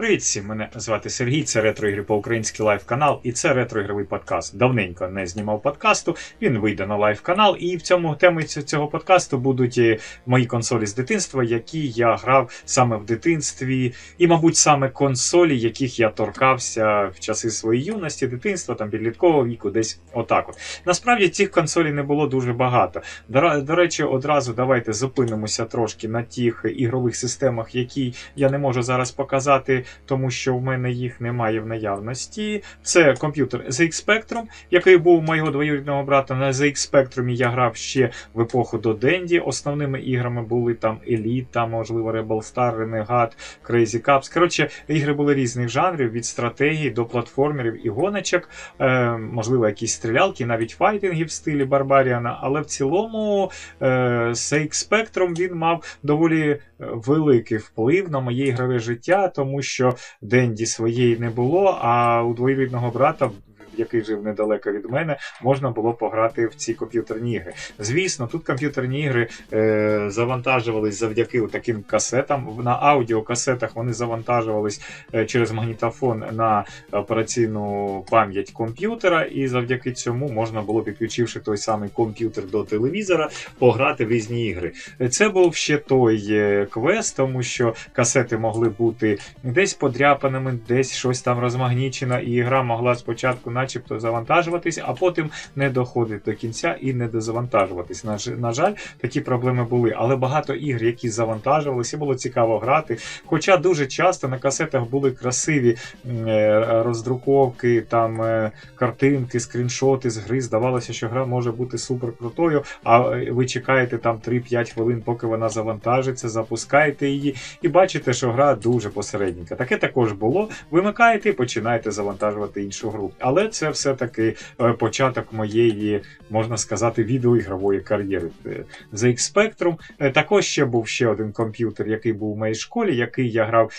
Привіт всім! Мене звати Сергій, це ретроігри по українськи лайв канал, і це ретроігровий подкаст. Давненько не знімав подкасту. Він вийде на лайв канал, і в цьому темі цього подкасту будуть е, мої консолі з дитинства, які я грав саме в дитинстві, і, мабуть, саме консолі, яких я торкався в часи своєї юності, дитинства, там підліткового віку, десь отак. От насправді цих консолей не було дуже багато. До, до речі, одразу давайте зупинимося трошки на тих ігрових системах, які я не можу зараз показати тому що в мене їх немає в наявності. Це комп'ютер ZX Spectrum, який був у моєго двоюрідного брата. На ZX Spectrum я грав ще в епоху до Денді. Основними іграми були там Еліта, можливо, Rebel Star, Renegade, Crazy Cups. Коротше, ігри були різних жанрів: від стратегії до платформерів і гоночок, е, можливо, якісь стрілялки, навіть файтинги в стилі Барбаріана. Але в цілому е, ZX Spectrum він мав доволі великий вплив на моє ігрове життя, тому що Денді своєї не було, а у двоюрідного брата який жив недалеко від мене, можна було пограти в ці комп'ютерні ігри. Звісно, тут комп'ютерні ігри е, завантажувались завдяки таким касетам. На аудіокасетах вони завантажувались е, через магнітофон на операційну пам'ять комп'ютера, і завдяки цьому можна було, підключивши той самий комп'ютер до телевізора, пограти в різні ігри. Це був ще той е, квест, тому що касети могли бути десь подряпаними, десь щось там розмагнічено, і гра могла спочатку начебто завантажуватись, а потім не доходить до кінця і не дозавантажуватись. На, на жаль, такі проблеми були. Але багато ігр, які завантажувалися, було цікаво грати. Хоча дуже часто на касетах були красиві е, роздруковки, там е, картинки, скріншоти з гри. Здавалося, що гра може бути супер крутою, а ви чекаєте там 3-5 хвилин, поки вона завантажиться, запускаєте її, і бачите, що гра дуже посередненька. Таке також було. Вимикаєте і починаєте завантажувати іншу гру. Але це все-таки е, початок моєї, можна сказати, відеоігрової кар'єри. Е, Spectrum. Е, також ще був ще один комп'ютер, який був у моїй школі, який я грав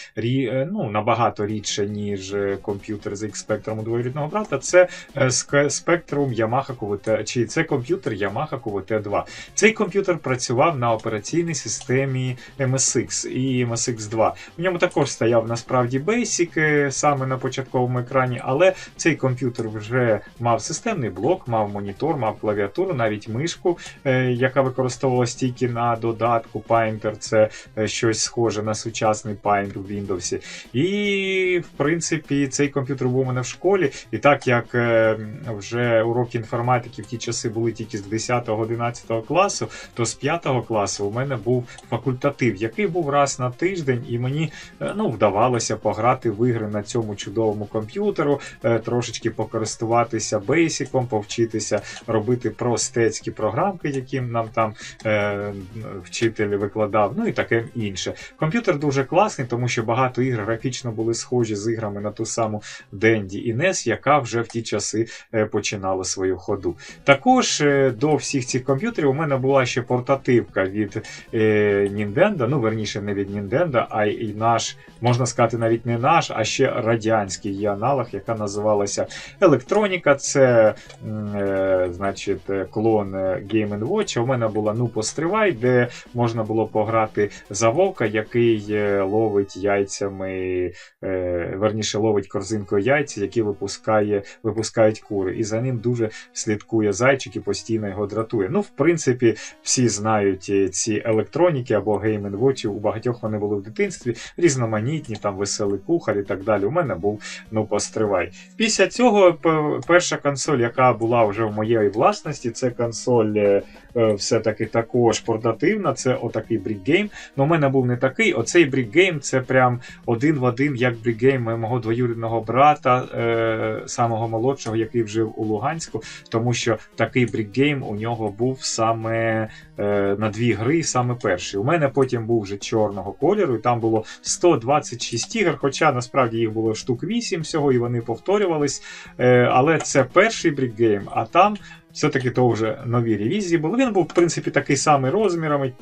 ну, набагато рідше, ніж комп'ютер ZX Spectrum у двоюрідного брата. Це Spectrum Yamaha QVT, чи це комп'ютер Yamaha QVT 2. Цей комп'ютер працював на операційній системі MSX і MSX 2. В ньому також стояв насправді Basic саме на початковому екрані, але цей комп'ютер комп'ютер вже мав системний блок, мав монітор, мав клавіатуру, навіть мишку, е, яка використовувалась тільки на додатку Painter. Це е, щось схоже на сучасний Paint у Windows. І, в принципі, цей комп'ютер був у мене в школі. І так як е, вже уроки інформатики в ті часи були тільки з 10-11 класу, то з 5 класу у мене був факультатив, який був раз на тиждень, і мені ну, вдавалося пограти в ігри на цьому чудовому комп'ютеру, трошечки покористуватися бейсиком, повчитися робити простецькі програмки, які нам там е, вчитель викладав, ну і таке інше. Комп'ютер дуже класний, тому що багато ігр графічно були схожі з іграми на ту саму Денді і NES, яка вже в ті часи е, починала свою ходу. Також е, до всіх цих комп'ютерів у мене була ще портативка від е, Nintendo, ну верніше, не від Nintendo, а й наш, можна сказати, навіть не наш, а ще радянський її аналог, яка називалася Електроніка це е, значить, клон Game Watch. У мене була ну постривай, де можна було пограти за вовка, який е, ловить яйцями, е, верніше ловить корзинкою яйця, які випускає, випускають кури. І за ним дуже слідкує зайчик і постійно його дратує. Ну, в принципі, всі знають ці електроніки або Game Watch, У багатьох вони були в дитинстві, різноманітні, там веселий кухар і так далі. У мене був ну постривай. Після цього перша консоль, яка була вже в моєї власності, це консоль е, е, все-таки також портативна. Це отакий брікгейм. Ну, у мене був не такий. Оцей брікгейм це прям один в один, як брікгейм мого двоюрідного брата, е, самого молодшого, який жив у Луганську, тому що такий брікгейм у нього був саме на дві гри, саме перший. У мене потім був вже чорного кольору, і там було 126 ігор, хоча насправді їх було штук 8 всього, і вони повторювались. Е, але це перший брікгейм, а там все-таки то вже нові ревізії були. Він був, в принципі, такий самий розмірами.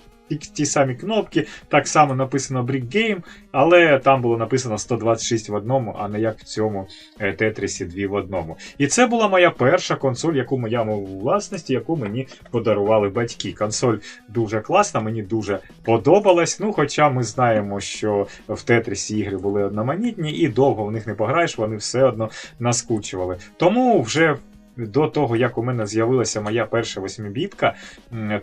ті, самі кнопки, так само написано Brick Game, але там було написано 126 в одному, а не як в цьому е, Тетрісі 2 в одному. І це була моя перша консоль, яку я мав у власності, яку мені подарували батьки. Консоль дуже класна, мені дуже подобалась. Ну, хоча ми знаємо, що в Тетрісі ігри були одноманітні, і довго в них не пограєш, вони все одно наскучували. Тому вже до того, як у мене з'явилася моя перша восьмібітка,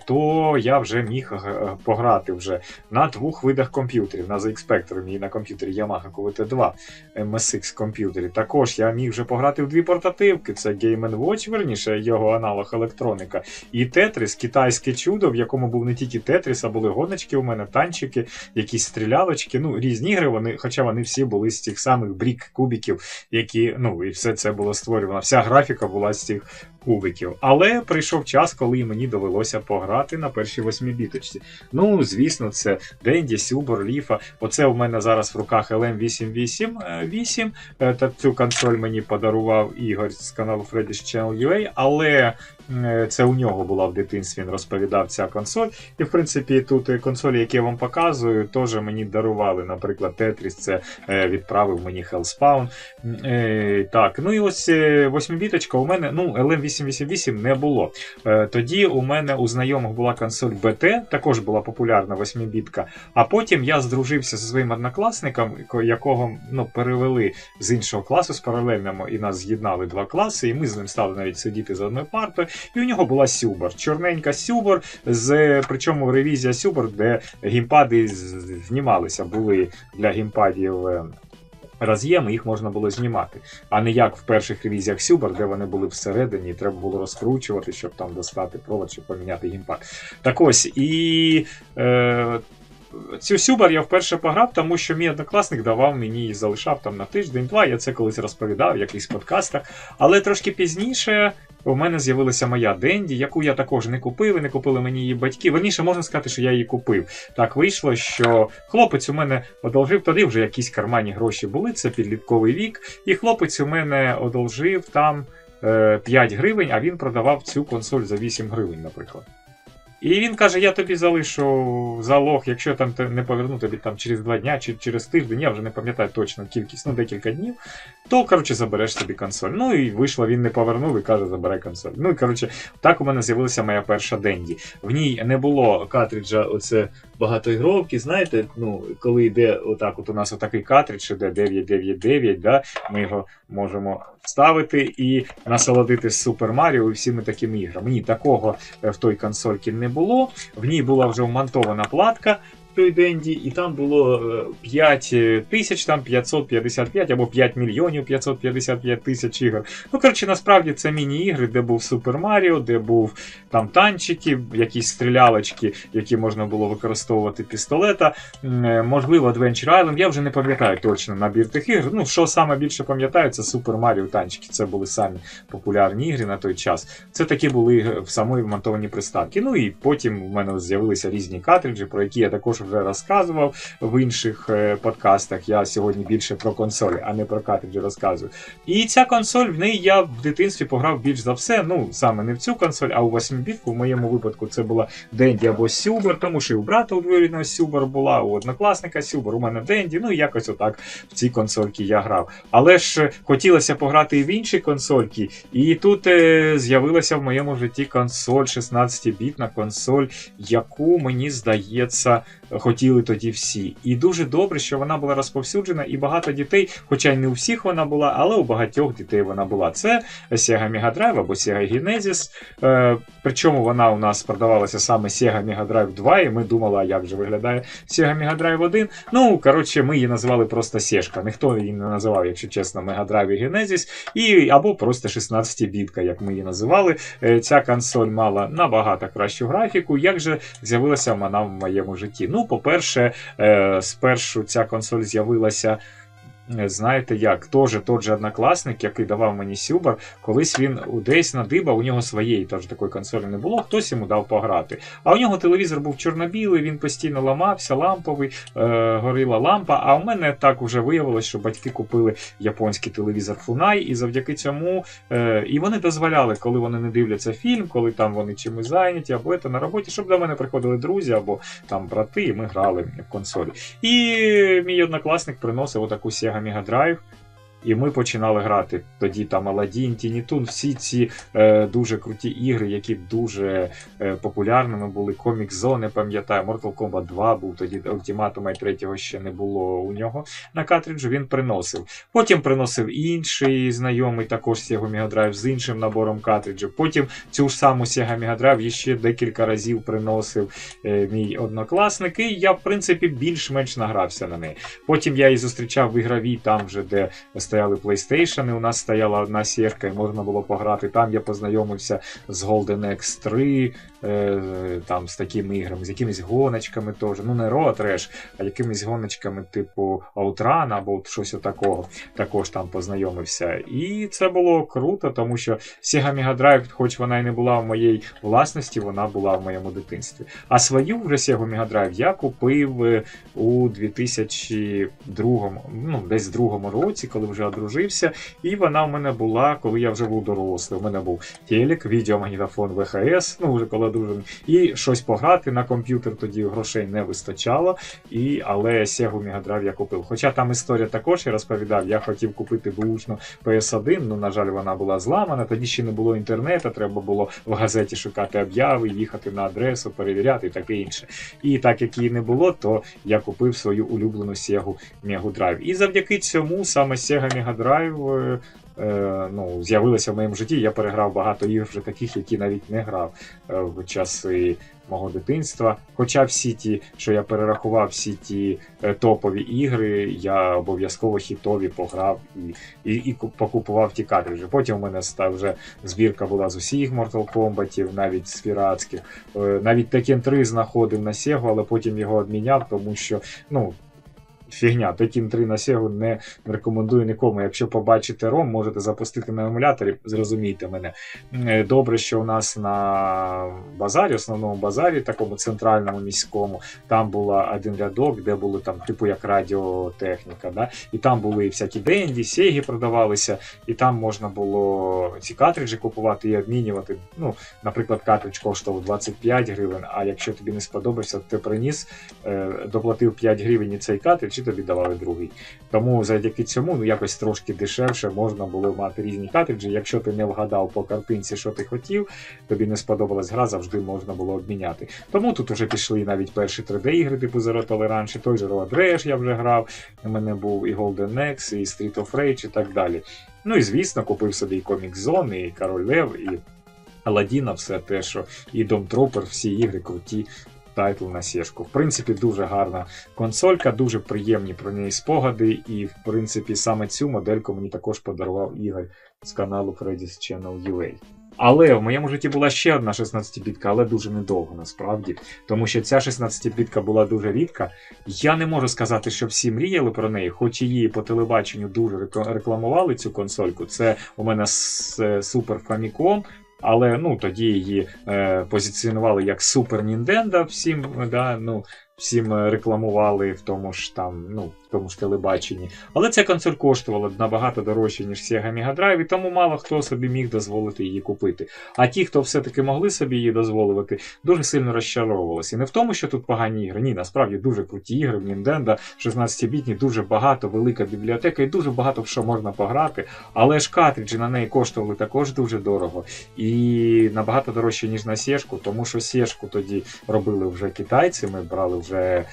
то я вже міг е, пограти вже на двох видах комп'ютерів. На ZX Spectrum і на комп'ютері Yamaha QVT2 MSX комп'ютері. Також я міг вже пограти в дві портативки: це Game Watch, верніше його аналог електроніка, і Тетріс, китайське чудо, в якому був не тільки Тетріс, а були гоночки у мене, танчики, якісь стрілялочки. Ну, різні ігри, вони, хоча вони всі були з тих самих брік кубіків, які ну і все це було створювано. Вся графіка була з цих кубиків. Але прийшов час, коли мені довелося пограти на першій восьмібіточці. Ну, звісно, це Денді, Сюбор, Ліфа. Оце у мене зараз в руках LM888. Е, та цю консоль мені подарував Ігор з каналу Freddy's Channel UA, але Е, це у нього була в дитинстві, він розповідав ця консоль. І, в принципі, тут консолі, які я вам показую, теж мені дарували. Наприклад, Tetris це е, відправив мені Hellspawn. Е, так, ну і ось восьмібіточка у мене, ну, LM888 не було. Тоді у мене у знайомих була консоль BT, також була популярна восьмібітка. А потім я здружився зі своїм однокласником, якого ну, перевели з іншого класу з паралельному, і нас з'єднали два класи, і ми з ним стали навіть сидіти за одною партою. І у нього була Сюбор. Чорненька Сюбор, з причому ревізія Сюбор, де гімпади знімалися, були для гімпадів. Роз'єми, їх можна було знімати, а не як в перших ревізіях Сюбер, де вони були всередині, і треба було розкручувати, щоб там достати провод, щоб поміняти гімпад. Так ось і е, Цю Сюбар я вперше пограв, тому що мій однокласник давав мені і залишав там на тиждень-два. Я це колись розповідав в якихось подкастах. Але трошки пізніше у мене з'явилася моя Денді, яку я також не купив, і не купили мені її батьки. Верніше можна сказати, що я її купив. Так вийшло, що хлопець у мене одолжив, тоді вже якісь карманні гроші були, це підлітковий вік. І хлопець у мене одолжив там 5 е, гривень, а він продавав цю консоль за 8 гривень, наприклад. І він каже: я тобі залишу залог, якщо там не поверну тобі там через два дня чи через тиждень, я вже не пам'ятаю точно кількість, ну декілька днів, то коротше забереш собі консоль. Ну і вийшло, він не повернув і каже, забирай консоль. Ну і коротше, так у мене з'явилася моя перша Денді. В ній не було картриджа, оце багатоігровки. Знаєте, ну коли йде отак, от у нас отакий картридж, іде 999, да, ми його можемо вставити і насолодити Супер Маріо і всіми такими іграми. Ні, такого в той консольці не було. В ній була вже вмонтована платка той Денді, і там було 5 е, тисяч, там 555 або 5 мільйонів 555 тисяч ігор. Ну, коротше, насправді це міні-ігри, де був Супер Маріо, де був там танчики, якісь стрілялочки, які можна було використовувати пістолета. Е, можливо, Adventure Island. Я вже не пам'ятаю точно набір тих ігр. Ну, що саме більше пам'ятаю, це Супер Маріо танчики. Це були самі популярні ігри на той час. Це такі були в самої вмонтовані приставки. Ну і потім в мене з'явилися різні картриджі, про які я також вже розказував в інших е, подкастах. Я сьогодні більше про консолі, а не про картриджі розказую. І ця консоль в неї я в дитинстві пограв більш за все. Ну, саме не в цю консоль, а у 8-бітку. В моєму випадку це була Денді або Сюбер, тому що і у брата у двоюрідного Сюбер була, у однокласника Сюбер, у мене Денді. Ну якось отак в ці консольки я грав. Але ж хотілося пограти і в інші консольки. І тут е, з'явилася в моєму житті консоль 16-бітна консоль, яку мені здається хотіли тоді всі. І дуже добре, що вона була розповсюджена, і багато дітей, хоча й не у всіх вона була, але у багатьох дітей вона була. Це Sega Mega Drive або Sega Genesis. Е, Причому вона у нас продавалася саме Sega Mega Drive 2, і ми думали, а як же виглядає Sega Mega Drive 1. Ну, коротше, ми її називали просто Сєшка. Ніхто її не називав, якщо чесно, Mega Drive і Genesis, і, або просто 16-бітка, як ми її називали. Е, ця консоль мала набагато кращу графіку. Як же з'явилася вона в моєму житті? Ну, по-перше, е, спершу ця консоль з'явилася знаєте як, теж тот же однокласник, який давав мені Сюбар, колись він десь надибав, у нього своєї теж такої консолі не було, хтось йому дав пограти. А у нього телевізор був чорно-білий, він постійно ламався, ламповий, е, горіла лампа. А у мене так вже виявилось, що батьки купили японський телевізор Фунай, і завдяки цьому е, і вони дозволяли, коли вони не дивляться фільм, коли там вони чимось зайняті, або це на роботі, щоб до мене приходили друзі, або там брати, і ми грали в консолі. І мій однокласник приносив отаку Sega Mega Drive. І ми починали грати. Тоді там Tiny Toon, всі ці е, дуже круті ігри, які дуже е, популярними були. Comic Zone, пам'ятаю, Mortal Kombat 2 був тоді ультиматума, і третього ще не було у нього на картриджу. Він приносив. Потім приносив інший знайомий, також Sega Mega Drive з іншим набором картриджів. Потім цю ж саму Sega Mega Drive ще декілька разів приносив е, мій однокласник. І я, в принципі, більш-менш награвся на неї. Потім я її зустрічав в ігровій, там вже де стояли PlayStation, у нас стояла одна сірка, і можна було пограти. Там я познайомився з Golden X 3, е, там з такими іграми, з якимись гоночками теж. Ну, не Trash, а якимись гоночками, типу Outrun або щось такого. Також там познайомився. І це було круто, тому що Sega Mega Drive, хоч вона і не була в моїй власності, вона була в моєму дитинстві. А свою вже Sega Mega Drive я купив е, у 2002, ну, десь другому році, коли вже одружився. І вона в мене була, коли я вже був дорослий. У мене був телек, відеомагнітофон ВХС, ну вже коли одружений, і щось пограти на комп'ютер тоді грошей не вистачало. І, Але Sega Mega Drive я купив. Хоча там історія також я розповідав, я хотів купити бушну PS1, ну, на жаль, вона була зламана. Тоді ще не було інтернету, треба було в газеті шукати об'яви, їхати на адресу, перевіряти і таке інше. І так як її не було, то я купив свою улюблену Sega Mega Drive. І завдяки цьому саме Sega Mega Drive е, ну, з'явилася в моєму житті. Я переграв багато ігор вже таких, які навіть не грав е, в часи мого дитинства. Хоча всі ті, що я перерахував, всі ті е, топові ігри, я обов'язково хітові пограв і і, і покупував ті картриджі. Потім у мене став вже збірка була з усіх Mortal Kombat, навіть з піратських. Е, навіть Tekken 3 знаходив на Sega, але потім його обміняв, тому що ну, фігня. Tekken 3 на Sega не рекомендую нікому. Якщо побачите ROM, можете запустити на емуляторі, зрозумійте мене. Е, добре, що у нас на базарі, основному базарі, такому центральному міському, там була один рядок, де були там, типу як радіотехніка. Да? І там були всякі денді, сегі продавалися, і там можна було ці картриджі купувати і обмінювати. Ну, Наприклад, картридж коштував 25 гривень, а якщо тобі не сподобався, ти приніс, е, доплатив 5 гривень і цей картридж, тобі давали другий. Тому завдяки цьому ну, якось трошки дешевше можна було мати різні картриджі. Якщо ти не вгадав по картинці, що ти хотів, тобі не сподобалась гра, завжди можна було обміняти. Тому тут вже пішли навіть перші 3D-ігри, типу Zero Tolerance, той же Road Rash я вже грав. У мене був і Golden Axe, і Street of Rage, і так далі. Ну і звісно, купив собі і Comic Zone, і Король Лев, і Аладдіна, все те, що і Dom Trooper, всі ігри круті тайтл на сішку. В принципі, дуже гарна консолька, дуже приємні про неї спогади, і, в принципі, саме цю модельку мені також подарував Ігор з каналу Freddy's Channel UA. Але в моєму житті була ще одна 16-бітка, але дуже недовго насправді. Тому що ця 16-бітка була дуже рідка. Я не можу сказати, що всі мріяли про неї, хоч її по телебаченню дуже рекламували цю консольку. Це у мене Super Famicom, але ну тоді її е, позиціонували як Супер Нінденда всім, да, ну, всім рекламували в тому ж там, ну, в тому ж телебаченні. Але ця консоль коштувала набагато дорожче, ніж Sega Mega Drive, і тому мало хто собі міг дозволити її купити. А ті, хто все-таки могли собі її дозволити, дуже сильно розчаровувалися. І не в тому, що тут погані ігри. Ні, насправді дуже круті ігри в Nintendo, 16-бітні, дуже багато, велика бібліотека і дуже багато в що можна пограти. Але ж картриджі на неї коштували також дуже дорого. І набагато дорожче, ніж на Сєшку, тому що Сєшку тоді робили вже китайці, ми брали вже е,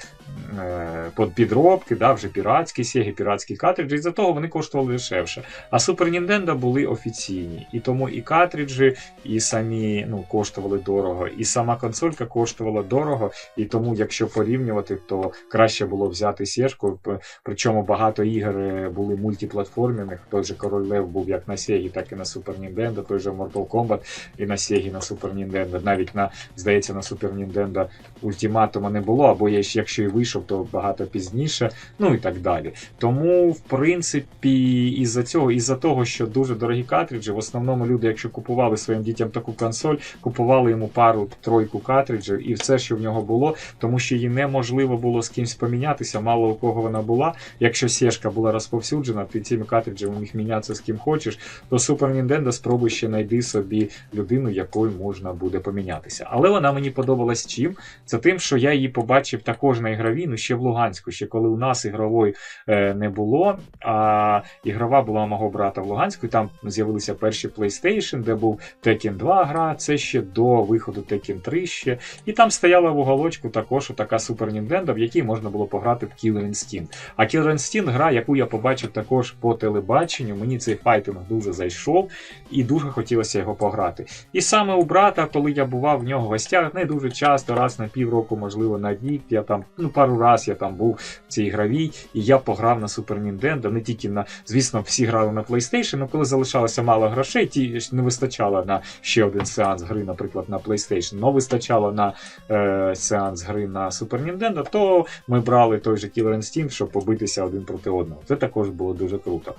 підробки, да, вже піратські сєги, піратські картриджі, і за того вони коштували дешевше. А Super Nintendo були офіційні. І тому і картриджі, і самі ну, коштували дорого, і сама консолька коштувала дорого. І тому, якщо порівнювати, то краще було взяти сєшку. Причому багато ігор е, були мультиплатформених. Той же Король Лев був як на Sega, так і на Super Nintendo, той же Mortal Kombat і на Sega, і на Super Nintendo. Навіть на, здається, на Super Nintendo ультиматума не було, або якщо і вийшов, то багато пізніше, ну і так далі. Тому, в принципі, із-за цього, із-за того, що дуже дорогі картриджі, в основному люди, якщо купували своїм дітям таку консоль, купували йому пару-тройку картриджів, і все, що в нього було, тому що її неможливо було з кимось помінятися, мало у кого вона була. Якщо сєшка була розповсюджена, ти цими картриджами міг мінятися з ким хочеш, то Super Nintendo спробуй ще знайди собі людину, якою можна буде помінятися. Але вона мені подобалась чим? Це тим, що я її побачив також на ігровій, ну ще в Луганську, ще коли у нас ігрової е, не було. А ігрова була у мого брата в Луганську, і там з'явилися перші PlayStation, де був Tekken 2 гра, це ще до виходу Tekken 3 ще. І там стояла в уголочку також така Super Nintendo, в якій можна було пограти в Killer Instinct. А Killer Instinct гра, яку я побачив також по телебаченню, мені цей файтинг дуже зайшов і дуже хотілося його пограти. І саме у брата, коли я бував в нього в гостях, не дуже часто, раз на півроку, можливо, на рік, я там, ну пару раз я там був в цій гравій, і я пограв на Super Nintendo, не тільки на, звісно, всі грали на PlayStation, але коли залишалося мало грошей, ті не вистачало на ще один сеанс гри, наприклад, на PlayStation, але вистачало на е, сеанс гри на Super Nintendo, то ми брали той же Killer Instinct, щоб побитися один проти одного. Це також було дуже круто.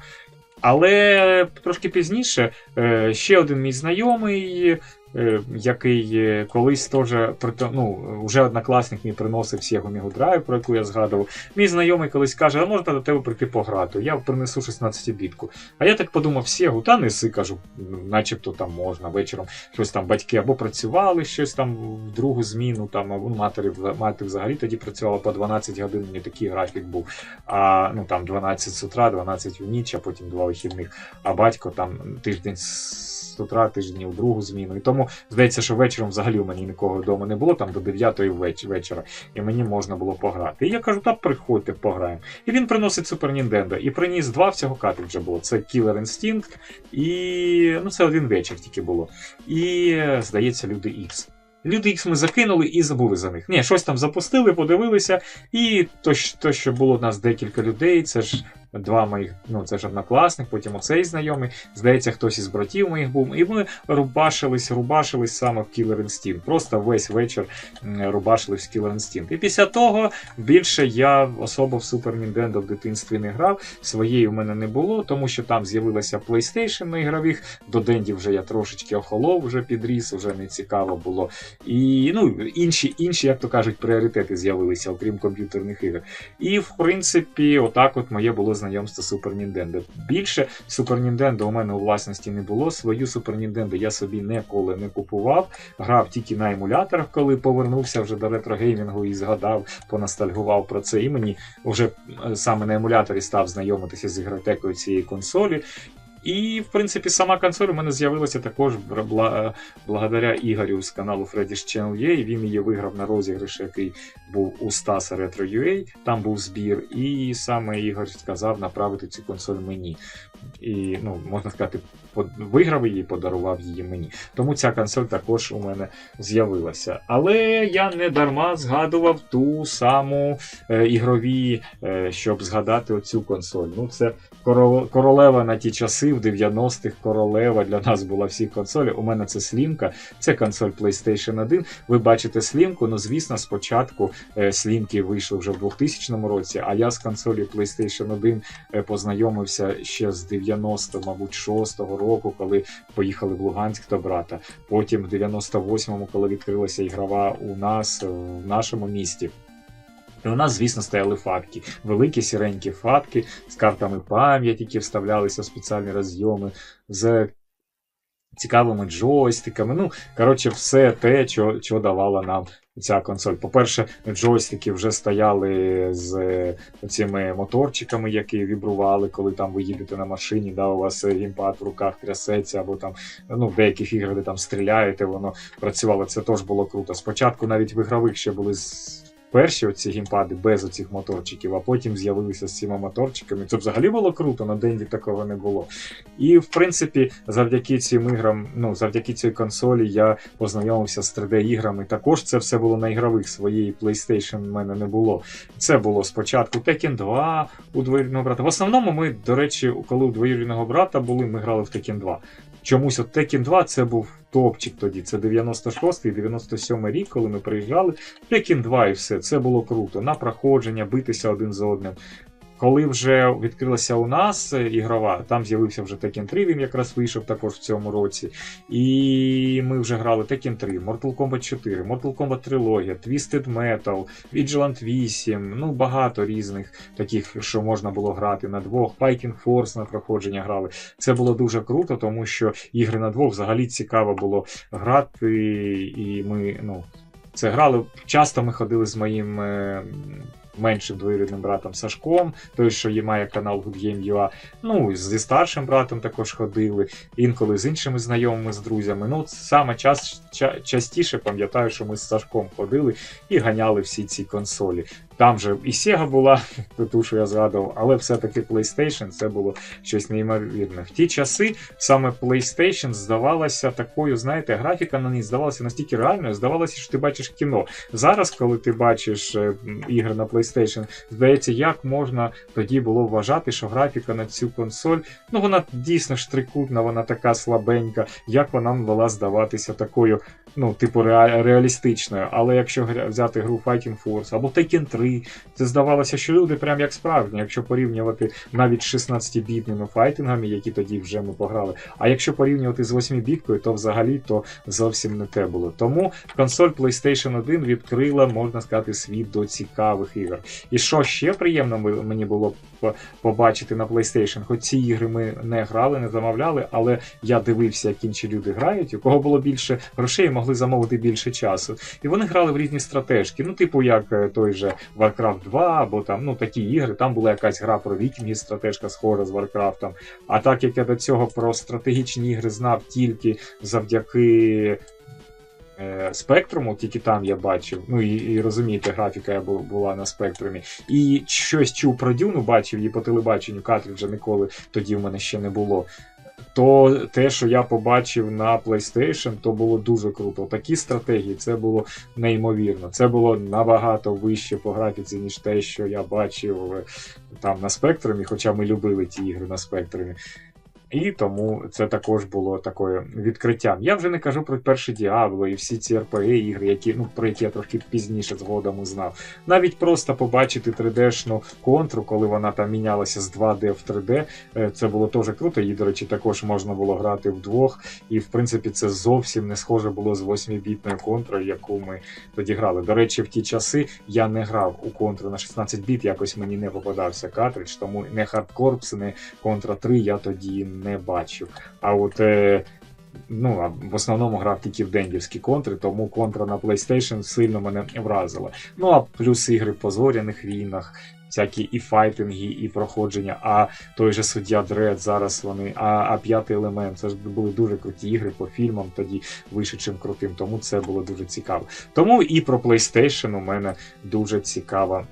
Але трошки пізніше е, ще один мій знайомий який е, колись теж ну, вже однокласник мій приносив Sega Mega Drive, про яку я згадував. Мій знайомий колись каже, а можна до тебе прийти пограти? Я принесу 16-бітку. А я так подумав, Sega, та неси, кажу, начебто там можна вечором щось там батьки або працювали щось там в другу зміну, там, або матері, мати взагалі тоді працювала по 12 годин, мені такий графік був. А ну там 12 з утра, 12 в ніч, а потім два вихідних. А батько там тиждень утра, тиждень у другу зміну. І тому здається, що вечором взагалі у мене нікого вдома не було, там до 9 вечора, і мені можна було пограти. І я кажу, та приходьте, пограємо. І він приносить Super Nintendo. І приніс два всього картриджа було. Це Killer Instinct, і ну це один вечір тільки було. І, здається, люди X. Люди X ми закинули і забули за них. Ні, щось там запустили, подивилися, і то, то що було у нас декілька людей, це ж два моїх, ну це ж однокласник, потім оцей знайомий. Здається, хтось із братів моїх був. І ми рубашились, рубашились саме в Killer Instinct. Просто весь вечір рубашились в Killer Instinct. І після того більше я особо в Super Nintendo в дитинстві не грав. Своєї в мене не було, тому що там з'явилася PlayStation на ігрових. До Денді вже я трошечки охолов, вже підріс, вже не цікаво було. І ну, інші, інші, як то кажуть, пріоритети з'явилися, окрім комп'ютерних ігор. І в принципі, отак от моє було знайомство з Super. Більше Super Nintendo у мене у власності не було. Свою Super Nintendo я собі ніколи не купував. Грав тільки на емуляторах, коли повернувся вже до ретрогеймінгу і згадав, поностальгував про це. І мені вже е, саме на емуляторі став знайомитися з ігротекою цієї консолі. І, в принципі, сама консоль у мене з'явилася також благодаря Ігорю з каналу Freddy's Channel UA. Він її виграв на розіграші, який був у Стаса Retro UA, там був збір, і саме Ігор сказав направити цю консоль мені. І, ну, можна сказати, виграв її, подарував її мені. Тому ця консоль також у мене з'явилася. Але я не дарма згадував ту саму е, ігрові, е, щоб згадати оцю консоль. Ну, це королева на ті часи, в 90-х королева для нас була всі консолі. У мене це слімка, це консоль PlayStation 1. Ви бачите слімку, ну звісно, спочатку е, слімки вийшли вже в 2000 році, а я з консолі PlayStation 1 е, познайомився ще з 90, мабуть, 6-го року, коли поїхали в Луганськ до брата. Потім в 98-му, коли відкрилася ігрова у нас е, в нашому місті. І у нас, звісно, стояли фатки. Великі сіренькі фатки з картами пам'яті, які вставлялися в спеціальні розйоми, з цікавими джойстиками. Ну, коротше, все те, що, що давала нам ця консоль. По-перше, джойстики вже стояли з цими моторчиками, які вібрували, коли там ви їдете на машині, да, у вас геймпад в руках трясеться, або там ну, в деяких іграх де там стріляєте, воно працювало. Це теж було круто. Спочатку навіть в ігрових ще були перші оці геймпади без оцих моторчиків, а потім з'явилися з цими моторчиками. Це взагалі було круто, на Денді такого не було. І в принципі, завдяки цим іграм, ну завдяки цій консолі, я познайомився з 3D-іграми. Також це все було на ігрових своєї PlayStation в мене не було. Це було спочатку Tekken 2 у двоюрідного брата. В основному ми, до речі, коли у двоюрідного брата були, ми грали в Tekken 2. Чомусь от Tekken 2 це був топчик тоді. Це 96-й, 97 рік, коли ми приїжджали. Tekken 2 і все. Це було круто. На проходження, битися один з одним. Коли вже відкрилася у нас е, ігрова, там з'явився вже Tekken 3, він якраз вийшов також в цьому році. І ми вже грали Tekken 3, Mortal Kombat 4, Mortal Kombat Трилогія, Twisted Metal, Vigilant 8, ну багато різних таких, що можна було грати на двох. Fighting Force на проходження грали. Це було дуже круто, тому що ігри на двох взагалі цікаво було грати, і ми, ну. Це грали. Часто ми ходили з моїм е, меншим двоюрідним братом Сашком, той, що є має канал Good Game UA. Ну, зі старшим братом також ходили, інколи з іншими знайомими, з друзями. Ну, саме час, ча, частіше пам'ятаю, що ми з Сашком ходили і ганяли всі ці консолі. Там же і Sega була, ту, що я згадував, але все-таки PlayStation це було щось неймовірне. В ті часи саме PlayStation здавалася такою, знаєте, графіка на ній здавалася настільки реальною, здавалося, що ти бачиш кіно. Зараз, коли ти бачиш е, ігри на PlayStation, здається, як можна тоді було вважати, що графіка на цю консоль, ну вона дійсно штрикутна, вона така слабенька, як вона могла здаватися такою, ну, типу, реалістичною. Але якщо взяти гру Fighting Force або Tekken 3. Це здавалося, що люди прям як справжні, якщо порівнювати навіть з 16-бітними файтингами, які тоді вже ми пограли. А якщо порівнювати з 8-біткою, то взагалі то зовсім не те було. Тому консоль PlayStation 1 відкрила, можна сказати, світ до цікавих ігор. І що ще приємно мені було побачити на PlayStation, хоч ці ігри ми не грали, не замовляли, але я дивився, як інші люди грають, у кого було більше грошей, могли замовити більше часу. І вони грали в різні стратежки. Ну, типу, як е, той же Warcraft 2 або там ну такі ігри. Там була якась гра про вікінгів, стратежка схожа з Warcraft. А так як я до цього про стратегічні ігри знав тільки завдяки. Е, спектруму, тільки там я бачив, ну і і розумієте, графіка я була на спектрумі. І щось чув про Дюну, бачив її по телебаченню, картриджа ніколи тоді в мене ще не було то те, що я побачив на PlayStation, то було дуже круто. Такі стратегії це було неймовірно. Це було набагато вище по графіці, ніж те, що я бачив е, там на спектрумі, хоча ми любили ті ігри на спектрумі. І тому це також було такою відкриттям. Я вже не кажу про перше Діабло і всі ці rpg ігри, які ну про які я трошки пізніше згодом узнав. Навіть просто побачити 3D-шну контру, коли вона там мінялася з 2D в 3D, е, це було теж круто. Її, до речі, також можна було грати вдвох. І в принципі це зовсім не схоже було з 8-бітною контрою, яку ми тоді грали. До речі, в ті часи я не грав у контру на 16 біт, якось мені не попадався картридж, тому не Hardcorps, не Contra 3 я тоді не бачив. А от е, ну, в основному грав тільки в дендівські контри, тому контра на PlayStation сильно мене вразила. Ну а плюс ігри по зоряних війнах. Всякі і файтинги, і проходження, а той же суддя Дред, зараз вони, а а п'ятий елемент. Це ж були дуже круті ігри по фільмам, тоді вишедшим крутим, тому це було дуже цікаво. Тому і про PlayStation у мене дуже цікава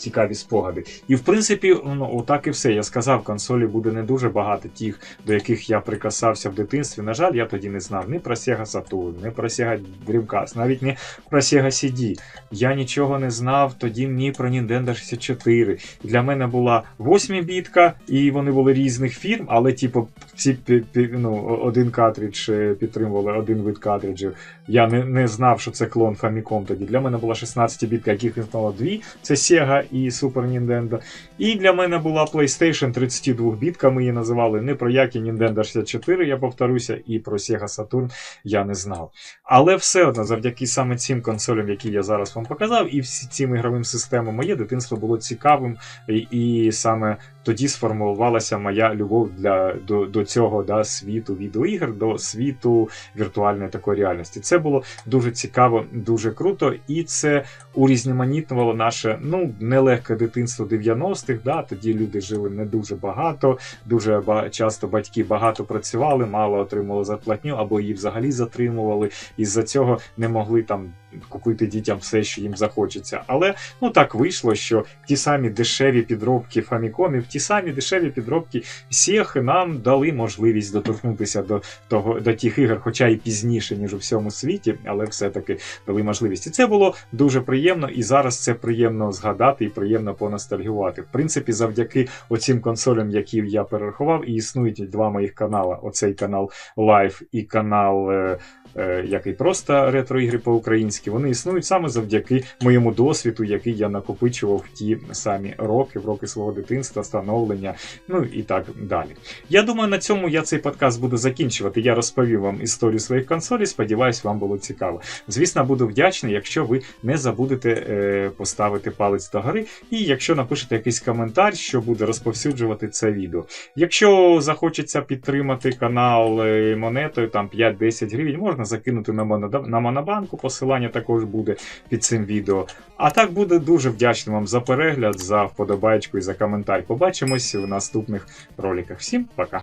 цікаві спогади. І в принципі, ну отак і все. Я сказав, консолі буде не дуже багато тих, до яких я прикасався в дитинстві. На жаль, я тоді не знав ні про Sega Saturn, ні про Sega Dreamcast, навіть не про Sega CD. Я нічого не знав тоді ні про Nintendo 64. Для мене була 8-бітка, і вони були різних фірм, але, типу, всі ну, один картридж е, підтримували один вид картриджів. Я не не знав, що це клон Famicom тоді. Для мене була 16-бітка, яких існувало дві. Це Sega і Super Nintendo. І для мене була PlayStation 32-бітка, ми її називали. Не про які Nintendo 64, я повторюся, і про Sega Saturn я не знав. Але все одно, завдяки саме цим консолям, які я зараз вам показав, і всі цим ігровим системам, моє дитинство було цікавим, і, і саме тоді сформувалася моя любов для, до до цього да, світу відеоігр, до світу віртуальної такої реальності. Це було дуже цікаво, дуже круто, і це урізноманітнувало наше ну, нелегке дитинство 90-х. Да, Тоді люди жили не дуже багато, дуже часто батьки багато працювали, мало отримували зарплатню або її взагалі затримували. І з-за цього не могли там купити дітям все, що їм захочеться. Але ну так вийшло, що ті самі дешеві підробки фамікомів, ті самі дешеві підробки всіх нам дали можливість доторкнутися до того до тих ігор, хоча і пізніше, ніж у всьому світі, але все-таки дали можливість. І це було дуже приємно, і зараз це приємно згадати і приємно поностальгувати. В принципі, завдяки оцім консолям, які я перерахував, і існують два моїх канали: оцей канал Live і канал. е, е, Який просто ретро-ігри по-українськи, вони існують саме завдяки моєму досвіду, який я накопичував в ті самі роки, в роки свого дитинства, становлення, ну і так далі. Я думаю, на цьому я цей подкаст буду закінчувати. Я розповів вам історію своїх консолей. Сподіваюсь, вам було цікаво. Звісно, буду вдячний, якщо ви не забудете е, поставити палець догори, і якщо напишете якийсь коментар, що буде розповсюджувати це відео. Якщо захочеться підтримати канал е, монетою, там 5-10 гривень, можна закинути на Монобанку. Посилання також буде під цим відео. А так буде дуже вдячний вам за перегляд, за вподобайку і за коментар. Побачимось в наступних роликах. Всім пока!